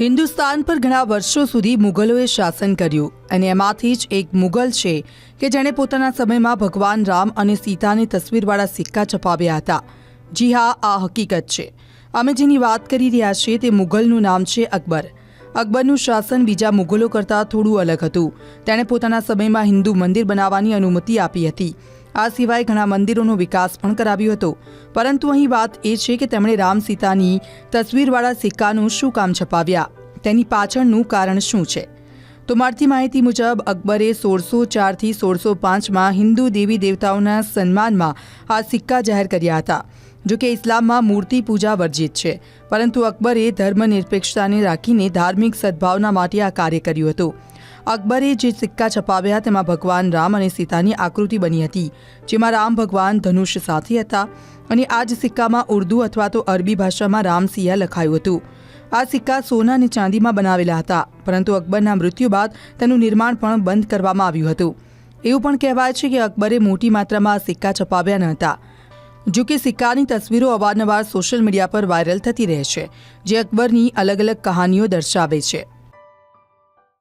હિન્દુસ્તાન પર ઘણા વર્ષો સુધી મુગલોએ શાસન કર્યું અને એમાંથી જ એક મુગલ છે કે જેણે પોતાના સમયમાં ભગવાન રામ અને સીતાની તસવીરવાળા સિક્કા છપાવ્યા હતા. જી હા, આ હકીકત છે. અમે જેની વાત કરી રહ્યા છીએ તે મુગલનું નામ છે અકબર. અકબરનું શાસન બીજા મુગલો કરતાં થોડું અલગ હતું. તેણે પોતાના સમયમાં હિન્દુ મંદિર બનાવવાની અનુમતિ આપી હતી. આ સિવાય ઘણા મંદિરોનો વિકાસ પણ કરાવ્યો હતો. પરંતુ અહીં વાત એ છે કે તેમણે રામ સીતાની તસવીરવાળા સિક્કાનું શું કામ છપાવ્યા? તેની પાછળનું કારણ શું છે? તો મળતી માહિતી મુજબ, અકબરે સોળસો ચારથી સોળસો પાંચમાં હિન્દુ દેવી દેવતાઓના સન્માનમાં આ સિક્કા જાહેર કર્યા હતા, જો કે ઇસ્લામમાં મૂર્તિ પૂજા વર્જિત છે. પરંતુ અકબરે ધર્મનિરપેક્ષતાને રાખીને ધાર્મિક સદભાવના માટે આ કાર્ય કર્યું હતું. અકબરે જે સિક્કા છપાવ્યા તેમાં ભગવાન રામ અને સીતાની આકૃતિ બની હતી, જેમાં રામ ભગવાન ધનુષ સાથે હતા અને આ જ સિક્કામાં ઉર્દુ અથવા તો અરબી ભાષામાં રામસિયા લખાયું હતું. આ સિક્કા સોના અને ચાંદીમાં બનાવેલા હતા, પરંતુ અકબરના મૃત્યુ બાદ તેનું નિર્માણ પણ બંધ કરવામાં આવ્યું હતું. એવું પણ કહેવાય છે કે અકબરે મોટી માત્રામાં આ સિક્કા છપાવ્યા ન હતા. જો કે સિક્કાની તસવીરો અવારનવાર સોશિયલ મીડિયા પર વાયરલ થતી રહે છે, જે અકબરની અલગ અલગ કહાનીઓ દર્શાવે છે.